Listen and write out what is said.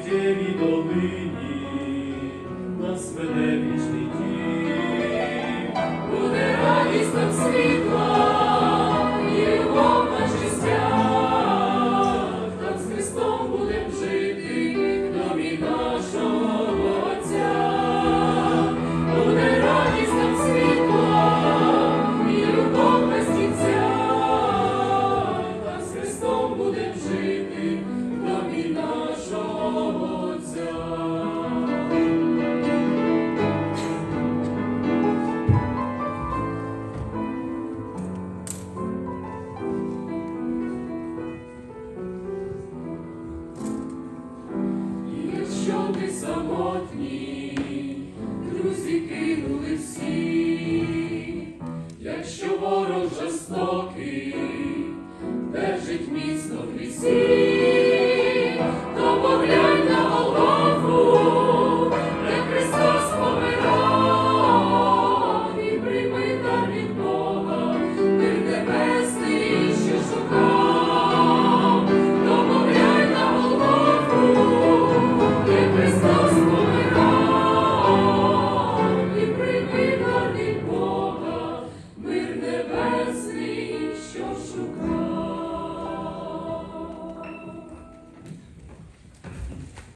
niedzieli do dyni nas wede люди самотні, друзі кинули всі, якщо ворог жорстокий, держить міцно в лісі.